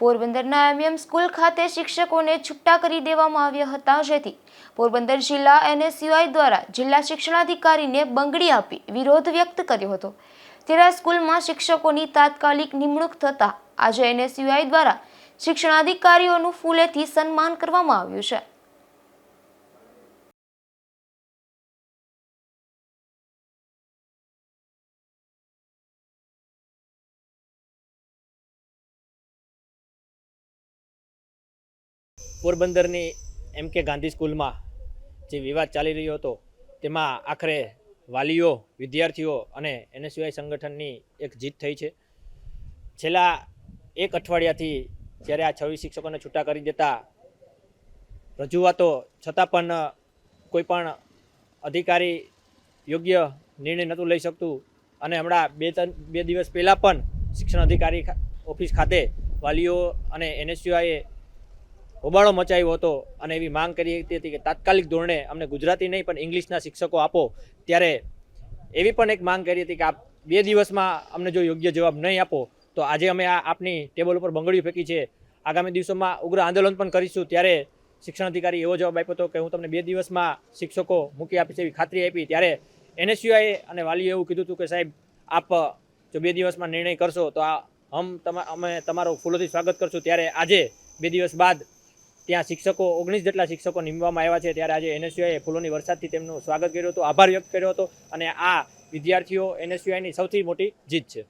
પોરબંદરના MM school ખાતે શિક્ષકોને છૂટા કરી દેવામાં આવ્યા હતા. જેથી પોરબંદર જિલ્લા એનએસયુઆઈ દ્વારા જિલ્લા શિક્ષણાધિકારીને બંગડી આપી વિરોધ વ્યક્ત કર્યો હતો. ત્યારે સ્કૂલમાં શિક્ષકોની તાત્કાલિક નિમણૂક થતાં આજે એનએસયુઆઈ દ્વારા શિક્ષણાધિકારીઓનું ફૂલેથી સન્માન કરવામાં આવ્યું છે. પોરબંદરની એમ કે ગાંધી સ્કૂલમાં જે વિવાદ ચાલી રહ્યો હતો, તેમાં આખરે વાલીઓ, વિદ્યાર્થીઓ અને એનએસયુઆઈ સંગઠનની એક જીત થઈ છે. છેલ્લા એક અઠવાડિયાથી જ્યારે આ છવ્વીસ શિક્ષકોને છૂટા કરી દેતા રજૂઆતો, છતાં પણ કોઈ પણ અધિકારી યોગ્ય નિર્ણય નહોતું લઈ શકતું અને હમણાં બે ત્રણ બે દિવસ પહેલાં પણ શિક્ષણ અધિકારી ઓફિસ ખાતે વાલીઓ અને એનએસયુઆઈએ હોબાળો મચાવ્યો હતો અને એવી માંગ કરી હતી કે તાત્કાલિક ધોરણે અમને ગુજરાતી નહીં, પણ ઇંગ્લિશના શિક્ષકો આપો. ત્યારે એવી પણ એક માંગ કરી હતી કે આપ બે દિવસમાં અમને જો યોગ્ય જવાબ નહીં આપો, તો આજે અમે આ આપની ટેબલ ઉપર બંગડીઓ ફેંકી છે. આગામી દિવસોમાં ઉગ્ર આંદોલન પણ કરીશું. ત્યારે શિક્ષણ અધિકારી એવો જવાબ આપ્યો હતો કે હું તમને બે દિવસમાં શિક્ષકો મૂકી આપીશ એવી ખાતરી આપી. ત્યારે એનએસયુઆઈએ અને વાલીએ એવું કીધું હતું કે સાહેબ, આપ જો બે દિવસમાં નિર્ણય કરશો, તો આ હમ તમા, અમે તમારું ફૂલોથી સ્વાગત કરશું. ત્યારે આજે બે દિવસ બાદ ત્યાં શિક્ષકો, ઓગણીસ જેટલા શિક્ષકો નિમવામાં આવ્યા છે. ત્યારે આજે એનએસયુઆઈએ ફૂલોની વરસાદથી તેમનું સ્વાગત કર્યું હતું. આભાર વ્યક્ત કર્યો હતો. અને આ વિદ્યાર્થીઓ એનએસયુઆઈની સૌથી મોટી જીત છે.